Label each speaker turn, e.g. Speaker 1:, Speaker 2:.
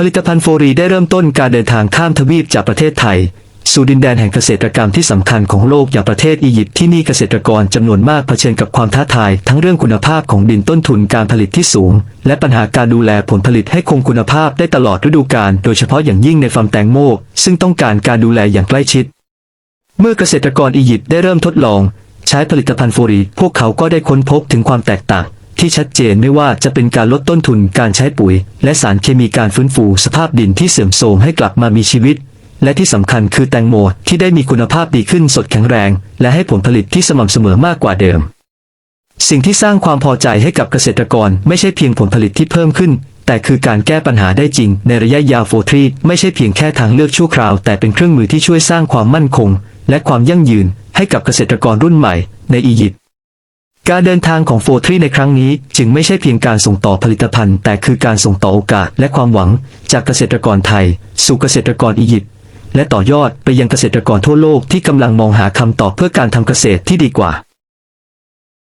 Speaker 1: ผลิตภัณฑ์โฟรีได้เริ่มต้นการเดินทางข้ามทวีปจากประเทศไทย สู่ดินแดนแห่งเกษตรกรรมที่สำคัญของโลกอย่างประเทศอียิปต์ที่นี่เกษตรกรจำนวนมากเผชิญกับความท้าทาย ทั้งเรื่องคุณภาพของดินต้นทุนการผลิตที่สูง และปัญหาการดูแลผลผลิตให้คงคุณภาพได้ตลอดฤดูกาลโดยเฉพาะอย่างยิ่งในฟาร์มแตงโมซึ่งต้องการการดูแลอย่างใกล้ชิด เมื่อเกษตรกรอียิปต์ได้เริ่มทดลอง ใช้ผลิตภัณฑ์โฟรีพวกเขาก็ได้ค้นพบถึงความแตกต่าง ที่ชัดเจนไม่ว่าจะเป็นการลดต้นทุนการใช้ปุ๋ย และสารเคมีการฟื้นฟูสภาพดินที่เสื่อมโทรมให้กลับมามีชีวิต และที่สำคัญคือแตงโมที่ได้มีคุณภาพดีขึ้นสดแข็งแรง และให้ผลผลิตที่สม่ำเสมอมากกว่าเดิม สิ่งที่สร้างความพอใจให้กับเกษตรกรไม่ใช่เพียงผลผลิตที่เพิ่มขึ้น แต่คือการแก้ปัญหาได้จริง ในระยะยาวโฟทรีไม่ใช่เพียงแค่ทางเลือกชั่วคราว แต่เป็นเครื่องมือที่ช่วยสร้างความมั่นคง และความยั่งยืน ให้กับเกษตรกรรุ่นใหม่ ในอียิปต์ การเดินทางของโฟทรีในครั้งนี้ จึงไม่ใช่เพียงการส่งต่อผลิตภัณฑ์ แต่คือการส่งต่อโอกาสและความหวัง จากเกษตรกรไทย สู่เกษตรกรอียิปต์และต่อยอดไปยังเกษตรกรทั่วโลกที่กำลังมองหาคำตอบเพื่อการทำเกษตรที่ดีกว่า